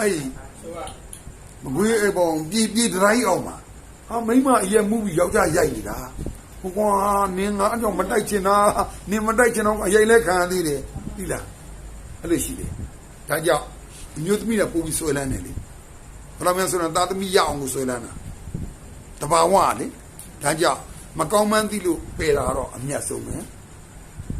အဲ့မကွေးအပေါ်ပြေးပြေးဒရိုင်းအောင်မှာဟာမိမအရက်မှုပြီးယောက်ျားရိုက်နေတာဟိုကွာနင်းငါအကြောင်းမတိုက်ချင်တာနင်းမတိုက်ချင်တော့အရိုက်လဲခံရသေးတယ်ပြီလားအဲ့လိုရှိတယ်ဒါကြောင့်အမျိုးသမီးကပို့ပြီးဆွဲလန်းတယ်လေဘယ်လိုမျိုးဆိုတော့တာသမီးရအောင်ကိုဆွဲလန်းတာတဘာဝလေဒါကြောင့်မကောင်းမှန်းသိလို့ပယ်တာတော့အမျက်ဆုံးပဲ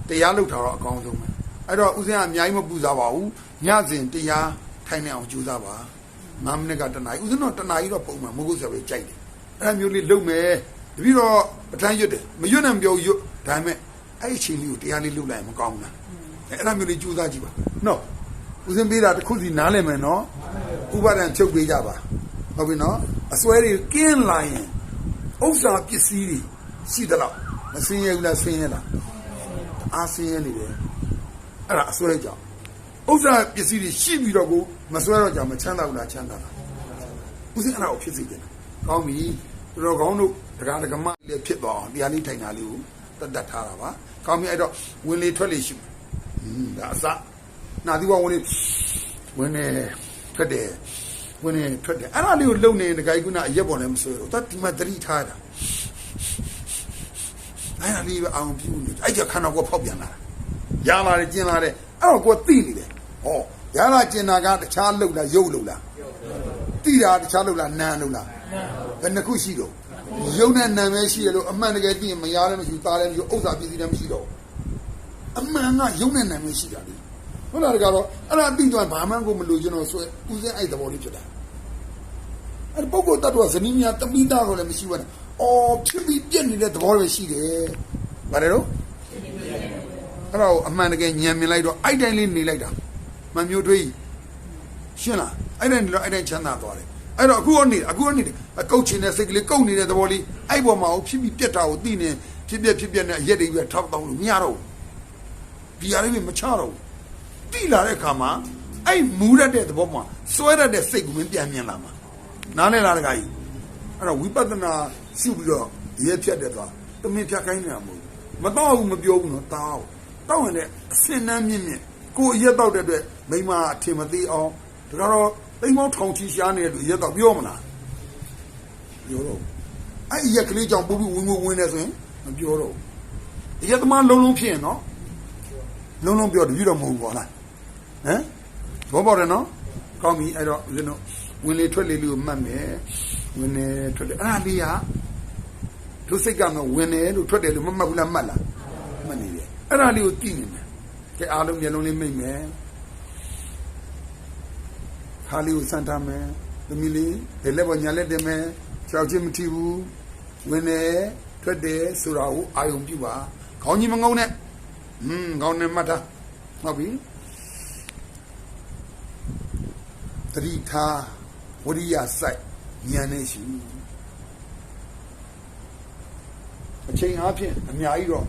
တရားလုပ်တာတော့အကောင်းဆုံးပဲအဲ့တော့ဦးဇင်းကအများကြီးမပူစားပါဘူးညစဉ်တရား ထိုင်နေအောင်ကြိုးစားပါ9မိနစ်ကတနားဦးဇင်းတော့တနားကြီးတော့ပုံမှန်မဟုတ်ဆိုပဲကြိုက်တယ်အဲ့ဒါမျိုးလေးလုပ်မယ်တပည့်တော့ပဋ္ဌာန်းရွတ်တယ်မရွတ်နဲ့မပြောရွတ်ဒါပေမဲ့အဲ့ဒီအချိန်လေးကိုတရားလေးလုပ်လိုက်ရင်မကောင်းဘူးလားအဲ့ဒါမျိုးလေးကြိုးစားကြည့်ပါနော်ဦးဇင်းပေးတာတစ်ခုစီနားလည်မယ်နော်ဥပါဒံချုပ်ပေးကြပါဟုတ်ပြီနော်အစွဲတွေကင်းလာရင်ဥစ္စာပစ္စည်းတွေရှိသလားမစင်းရဘူးလားဆင်းရလားအားဆင်းရနေတယ်အဲ့ဒါအစွဲကြောင့် ဥစ္စာပစ္စည်းတွေရှိပြီးတော့ကိုမစွဲတော့ကြောင့်မချမ်းသာဘူးလားချမ်းသာလားဦးစင်းအဲ့ဒါကိုဖြစ်စေတယ်ကောင်းပြီတော်ကောင်းတို့ဒကာဒကမလေးဖြစ်သွားအောင်တရားလေးထိုင်တာလေးကိုတတ်တတ်ထားတာပါကောင်းပြီအဲ့တော့ဝင်လေထွက်လေရှိမယ်ဟင်းဒါအစနာသီဝဝင်လေဝင်နေထွက်တယ်ဝင်နေထွက်တယ်အဲ့ဒါလေးကိုလုံနေဒကာကြီးကအရက်ပေါ်လည်းမဆွဲတော့တတ်ဒီမှာတတိထားတာအဲ့ဒါလေးပဲအောင်ပြုနေအဲ့ကြခန္ဓာကိုဖောက်ပြန်လာတာရလာတယ်ကျင်လာတယ်အဲ့တော့ကိုသိနေတယ် ဟောရလာကျင်တာကတခြားလှုပ်လားရုပ်လှုပ်လားတိတာတခြားလှုပ်လားနာလှုပ်လားဘယ်နှခုရှိတော့ရုပ်နဲ့နာမဲရှိရလို့အမှန်တကယ်သိရင်မရလည်းမရှိသားလည်းမရှိဥစ္စာပစ္စည်းလည်းမရှိတော့အမှန်ကရုပ်နဲ့နာမဲရှိတာလေဟုတ်လားတကတော့အဲ့ဒါအတိတော့ဘာမှကိုမလို့ကျွန်တော်ဆွဲဦးစင်းအဲ့သဘောလေးဖြစ်တာအဲ့ပုဂ္ဂိုလ်တ attva ဇနီးမြတ်တပိတာကိုလည်းမရှိဘူးနဲ့အော်ဖြစ်ပြီးပြက်နေတဲ့သဘောပဲရှိတယ်ဗါတယ်တော့အဲ့တော့အမှန်တကယ်ညံမြင်လိုက်တော့အဲ့တိုင်းလေးနေလိုက်တာ မမျိုးတွေးရှင်းလားအဲ့တိုင်းနေတော့အဲ့တိုင်းချမ်းသာသွားတယ်အဲ့တော့အခုကနေအခုကနေအကုတ်ချင်တဲ့စိတ်ကလေးကုတ်နေတဲ့သဘောလေးအဲ့ပေါ်မှာဖြစ်ပြီးပြက်တာကိုသိနေဖြစ်ပြက်ဖြစ်ပြက်နဲ့အရက်တွေပဲထောက်တောင်းလို့မရတော့ဘူးဒီအရေးမချတော့ဘူးတိလာတဲ့အခါမှာအဲ့မူရတဲ့သဘောမှာစွဲရတဲ့စိတ်ကိုမင်းပြန်မြင်လာမှာနားလဲလားတခါကြီးအဲ့တော့ဝိပဿနာရှုပြီးတော့ရဲဖြတ်တဲ့သွားတမင်ဖြတ်ခိုင်းနေတာမဟုတ်ဘူးမတော့ဘူးမပြောဘူးနော်တောင်းတောင်းရင်လည်းအစင်နှမ်းမြင့်မြင့် ကိုယ်ရက်တော့တဲ့အတွက်မိမအထင်မသေးအောင်ဒါကတော့တိမ်မောင်းထောင်ချီရှားနေတဲ့လူရက်တော့ပြောမလားပြောတော့အဲ့ရက်ကလေးကြောင့်ပူပူဝင်ဝင်ဝင်နေဆိုရင်မပြောတော့ဘူးရက်သမားလုံးလုံးဖြစ်ရင်နော်လုံးလုံးပြောတယ်ပြီးတော့မဟုတ်ဘူးပေါ့လားဟမ်ဘောပေါ်တယ်နော်ကောင်းပြီအဲ့တော့ဦးဇင်းတို့ဝင်လေထွက်လေလေးကိုမှတ်မယ်ဝင်နေထွက်တယ်အဲ့ဒါလေးကတို့စိတ်ကမဝင်နေလို့ထွက်တယ်လို့မမှတ်ဘူးလားမှတ်လားမှတ်နေတယ်အဲ့ဒါလေးကိုသိနေမယ် ကဲအားလုံးမျက်လုံးလေးမိတ်မယ်ခါလေးကိုစမ်းထားမယ်သမီးလေးဘယ်လက်ပေါ်ညာလက်တင်မယ်ကြောက်ချင်းမထီဘူးဝင်နေထွက်တယ်ဆိုတာကိုအာယုံပြုပါခေါင်းကြီးမငုံနဲ့ဟွန်းခေါင်းနဲ့မှတ်ထားဟုတ်ပြီတတိထားဝရိယစိုက်ဉာဏ်နဲ့ရှိအချိန်အားဖြင့်အများကြီးတော့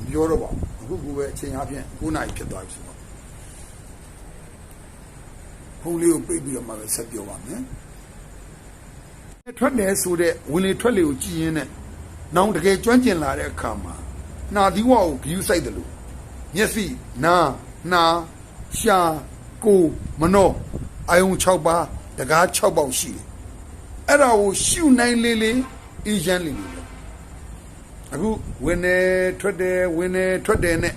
မပြောတော့ပါဘူးအခုကပဲအချိန်အားဖြင့် 9နာရီဖြစ်သွားပြီဆိုတော့ဖုန်းလေးကိုပိတ်ပြီးတော့မှပဲဆက်ပြောပါမယ်ထွက်တယ်ဆိုတဲ့ဝင်လေထွက်လေကိုကြည်ရင်းနဲ့နောင်တကယ်ကျွမ်းကျင်လာတဲ့အခါမှာနာသီဝကိုဂယူးဆိုင်တယ်လို့မျက်စိနာနှာရှာကိုယ်မနှောအာယုံ6ပါးတကား6ပေါက်ရှိတယ်အဲ့ဒါကိုရှုနိုင်လေးလေးအေးချမ်းလေးလေးအခုဝင်နေထွက်တယ်ဝင်နေထွက်တယ်နဲ့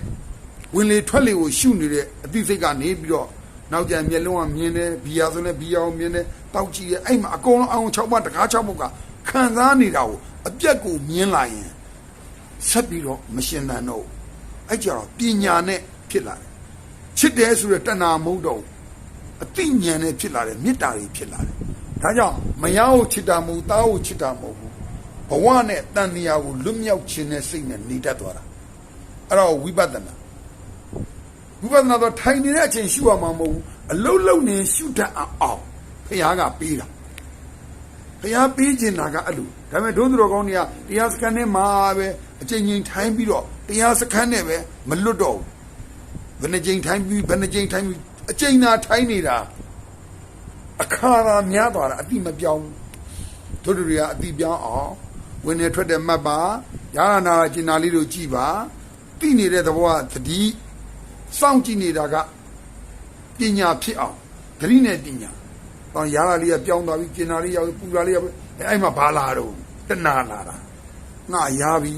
ဝင်လေထွက်လေကိုရှုနေတဲ့အသိစိတ်ကနေပြီးတော့နောက်ကျမျက်လုံးကမြင်တယ်ဘီယာဆိုလည်းဘီယာကိုမြင်တယ်တောက်ကြည့်တယ်အဲ့မှာအကုန်လုံးအောင်6ပါးတကား6ပေါက်ကခံစားနေတာကိုအပြက်ကိုမြင်လာရင်ဆက်ပြီးတော့မရှင်သန်တော့အဲ့ကြတော့ပညာနဲ့ဖြစ်လာတယ်ချစ်တယ်ဆိုတဲ့တဏှာမဟုတ်တော့အသိဉာဏ်နဲ့ဖြစ်လာတယ်မေတ္တာတွေဖြစ်လာတယ်ဒါကြောင့်မယားကိုချစ်တာမဟုတ်သားကိုချစ်တာမဟုတ်ဘူးဘဝနဲ့တန်တရားကိုလွတ်မြောက်ခြင်းနဲ့စိတ်နဲ့နေတတ်သွားတာအဲ့တော့ဝိပဿနာ ဝိပဿနာတော့ထိုင်နေတဲ့အချိန်ရှုရမှာမဟုတ်ဘူးအလုံးလုံးနေရှုတတ်အောင်ဖခင်ကပေးတာဖခင်ပေးခြင်းတာကအဲ့လိုဒါပေမဲ့ဒုံးသူတော်ကောင်းတွေကတရားစခန်းထဲမှာပဲအချိန်ချင်းထိုင်ပြီးတော့တရားစခန်းနဲ့ပဲမလွတ်တော့ဘူးဘယ်နှချိန်ထိုင်ပြီးဘယ်နှချိန်ထိုင်ပြီးအချိန်သာထိုင်နေတာအခါသာများသွားတာအတိမပြောင်းတို့တို့တွေကအတိပြောင်းအောင်ဝင်နေထွက်တဲ့မှတ်ပါရဟနာကျင်နာလေးတို့ကြည်ပါတိနေတဲ့သဘောကတတိ စောင့်ကြည့်နေတာကပညာဖြစ်အောင်သတိနဲ့ပညာတောင်ရာလာလေးကပြောင်းသွားပြီကျင်နာလေးရောက်ပူလာလေးရောက်အဲ့မှာဘာလာတော့တဏလာတာငါရပြီ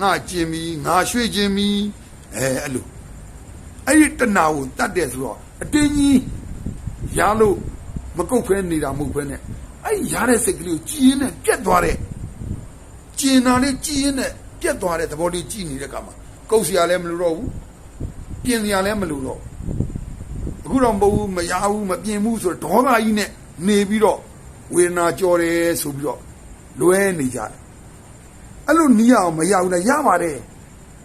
ငါကျင်ပြီငါရွှေ့ကျင်ပြီအဲအဲ့လိုအဲ့ဒီတဏကိုတတ်တယ်ဆိုတော့အတင်းကြီးရလို့မကုတ်ဖဲနေတာမဟုတ်ဖဲနဲ့အဲ့ရတဲ့စိတ်ကလေးကိုကြည်ရင်နဲ့ပြက်သွားတဲ့ကျင်နာလေးကြည်ရင်နဲ့ပြက်သွားတဲ့သဘောလေးကြည်နေတဲ့ကမှာကုတ်စရာလည်းမလိုတော့ဘူး ပြင်စရာလည်းမလိုတော့အခုတော့မဟုတ်ဘူးမရဘူးမပြင်ဘူးဆိုတော့ဒေါသကြီးနဲ့နေပြီးတော့ဝေဒနာကြော်တယ်ဆိုပြီးတော့လွဲနေကြတယ်အဲ့လိုနီးအောင်မရဘူးလားရပါတယ်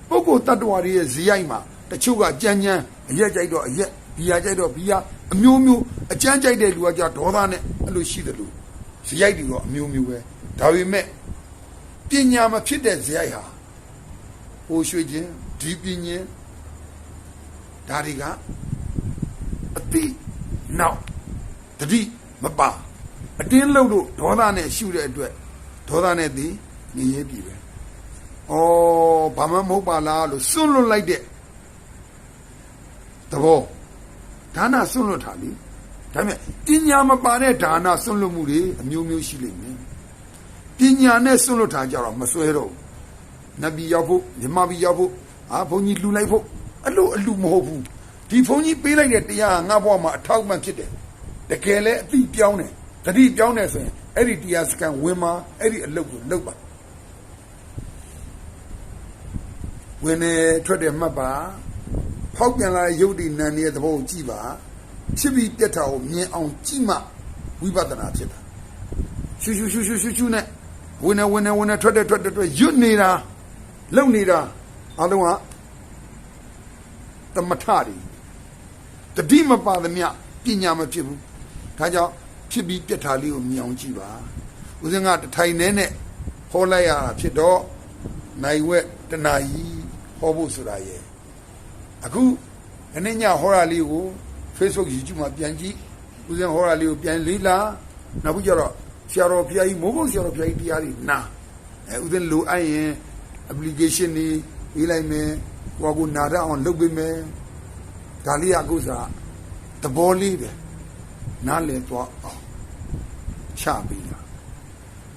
ပုဂ္ဂိုလ်တ attva တွေရဲ့ဇီးရိုက်မှာတချို့ကကြမ်းကြမ်းအရက်ကြိုက်တော့အရက်ဘီယာကြိုက်တော့ဘီယာအမျိုးမျိုးအကြမ်းကြိုက်တဲ့လူကကြာဒေါသနဲ့အဲ့လိုရှိတယ်လို့ဇီးရိုက်တွေတော့အမျိုးမျိုးပဲဒါပေမဲ့ပညာမဖြစ်တဲ့ဇီးရိုက်ဟာဟိုရွှေခြင်းဒီပညာ ဒါတွေကအတိနောက်တတိမပါအတင်းလို့လို့ဒေါသနဲ့ရှုတဲ့အတွက်ဒေါသနဲ့သိနေရပြီပဲ။အော်ဘာမှမဟုတ်ပါလားလို့စွန့်လွတ်လိုက်တဲ့သဘောဒါနစွန့်လွတ်တာလေဒါပေမဲ့ပညာမပါတဲ့ဒါနစွန့်လွတ်မှုတွေအမျိုးမျိုးရှိလိမ့်မယ်ပညာနဲ့စွန့်လွတ်တာကြတော့မစွဲတော့ဘူးနတ်ပြည်ရောက်ဖို့မြမပြည်ရောက်ဖို့အာဘုန်းကြီးလှူလိုက်ဖို့ အလိုအလူမဟုတ်ဘူးဒီဘုန်းကြီးပေးလိုက်တဲ့တရားငါဘဝမှာအထောက်အပံ့ဖြစ်တယ်တကယ်လဲအသိပြောင်းတယ်တတိပြောင်းတယ်ဆိုရင်အဲ့ဒီတရားစကန်ဝင်မှာအဲ့ဒီအလုပ်ကိုလုပ်ပါဝင်နေထွက်တယ်မှတ်ပါဖောက်ပြန်လာတဲ့ယုတ်ဒီနံရဲ့သဘောကိုကြည့်ပါဖြစ်ပြီးပြတ်တာကိုမြင်အောင်ကြည့်မှဝိပဿနာဖြစ်တာရှူရှူရှူရှူရှူရှူနဲ့ဝင်နေဝင်နေဝင်နေထွက်တယ်ထွက်တယ်ထွက်ရွတ်နေတာလုံနေတာအလုံးက တမထတွေတတိမပါသမျှပညာမဖြစ်ဘူးဒါကြောင့်ဖြစ်ပြီးပြတ်တာလေးကိုမြင်အောင်ကြည့်ပါဦးဇင်းကတထိုင်နေနဲ့ဟောလိုက်ရတာဖြစ်တော့နိုင်ဝက်တနာကြီးဟောဖို့ဆိုတာရဲ့အခုအနည်းညဟောတာလေးကို Facebook YouTube မှာပြန်ကြည့်ဦးဇင်းဟောတာလေးကိုပြန်လေးလာနောက်ပြီးကြတော့ဆရာတော်ဖျားကြီးမိုးကုတ်ဆရာတော်ဖျားကြီးတရားတွေနာအဲဦးဇင်းလိုအပ်ရင် application တွေရေးလိုက်မယ် ကိုကကိုနာရအောင်လုပ်ပေးမယ်ဒါလေးကအခုစားသဘောလေးပဲနားလည်သွားအောင်ချပြီးတာ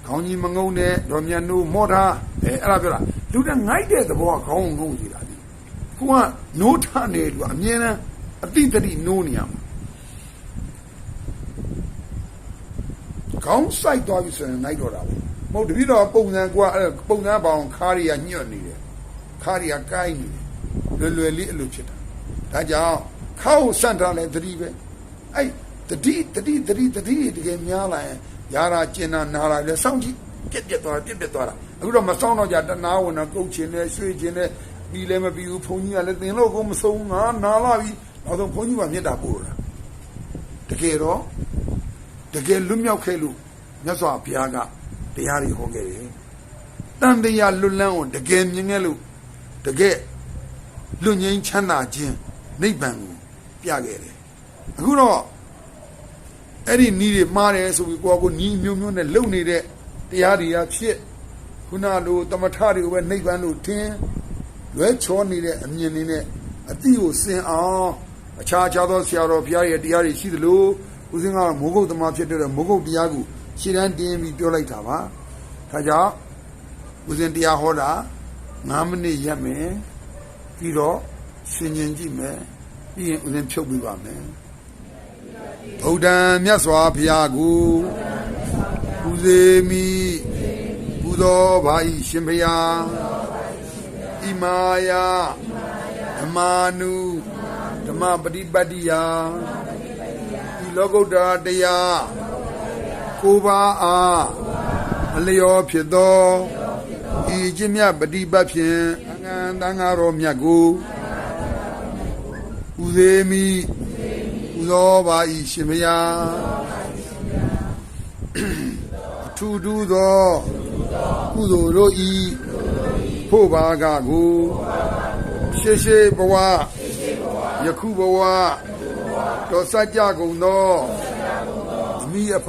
ခေါင်းကြီးမငုံတဲ့ဒေါ်မြတ်နိုးမောထားအဲအဲ့ဒါပြောတာလူတငိုက်တဲ့သဘောကခေါင်းငုံစီတာဒီခုကနိုးထနေလူအမြဲတမ်းအတိတတိနိုးနေရမှာခေါင်းဆိုင်သွားပြီဆိုရင်ငိုက်တော့တာပဲမဟုတ်တပိတော့ပုံစံကွာအဲ့ပုံစံပေါင်းခါရီကညွတ်နေတယ်ခါရီကကိုင်းနေတယ် လွယ်လွယ်လေးအဲ့လိုဖြစ်တာဒါကြောင့်ခါကိုစန့်ထားလဲသတိပဲအဲ့တတိတတိတတိတတိတကယ်များလာရင်ယာရာကျင်နာနာလာလဲစောင့်ကြည့်ပြက်ပြက်သွားပြက်ပြက်သွားတာအခုတော့မစောင့်တော့ကြတနာဝင်တော့ကုတ်ချင်တယ်ရွှေ့ချင်တယ်ပြီးလည်းမပြီးဘူးဘုန်းကြီးကလည်းသင်လို့ကိုမဆုံးငါနာလာပြီနောက်ဆုံးဘုန်းကြီးကမြတ်တာပို့တာတကယ်တော့တကယ်လွတ်မြောက်ခဲ့လို့မြတ်စွာဘုရားကတရားတွေဟောခဲ့တယ်တန်တရားလွတ်လန်းကိုတကယ်မြင်ခဲ့လို့တကယ် လွတ်ငြိမ်းချမ်းသာခြင်းနိဗ္ဗာန်ကိုပြခဲ့တယ်အခုတော့အဲ့ဒီနီးတွေမှားတယ်ဆိုပြီးကိုယ့်ကိုနီးမျိုးမျိုးနဲ့လုံနေတဲ့တရားတွေကဖြစ်ခုနလိုတမထတွေကိုပဲနိဗ္ဗာန်လို့ထင်လွဲချောနေတဲ့အမြင်တွေနဲ့အတိကိုစင်အောင်အခြားခြားသောဆရာတော်ဘုရားရဲ့တရားတွေရှိသလိုဦးစင်းကမိုးကုတ်သမားဖြစ်တဲ့မိုးကုတ်တရားကိုရှင်းတန်းတင်းပြီးပြောလိုက်တာပါဒါကြောင့်ဦးစင်းတရားဟောတာ9မိနစ်ရက်မယ် ပြီးတော့ရှင်ကျင်ကြည့်မယ်ပြီးရင်ဦးစင်းဖြုတ်ပြပါမယ်ဗုဒ္ဓံမြတ်စွာဘုရားကိုပူဇေမိပူဇော်ပါ၏ရှင်ဘုရားဣမာယဓမ္မာနုဓမ္မပฏิပတ်တိယဤလောကုတ္တရာတရားကိုးပါအားအလျော်ဖြစ်သောဤခြင်းမြတ်ပฏิပတ်ဖြင့်အငန် တန်ဃာတော်မြတ်ကိုပူဇေမိပူဇော်ပါ၏ရှင်ဘုရားအထူးထူးသောကုသိုလ်တို့ဤဖို့ပါကကိုရှေရှေဘဝယခုဘဝတော်စัจကြကုန်သောအမိအဖ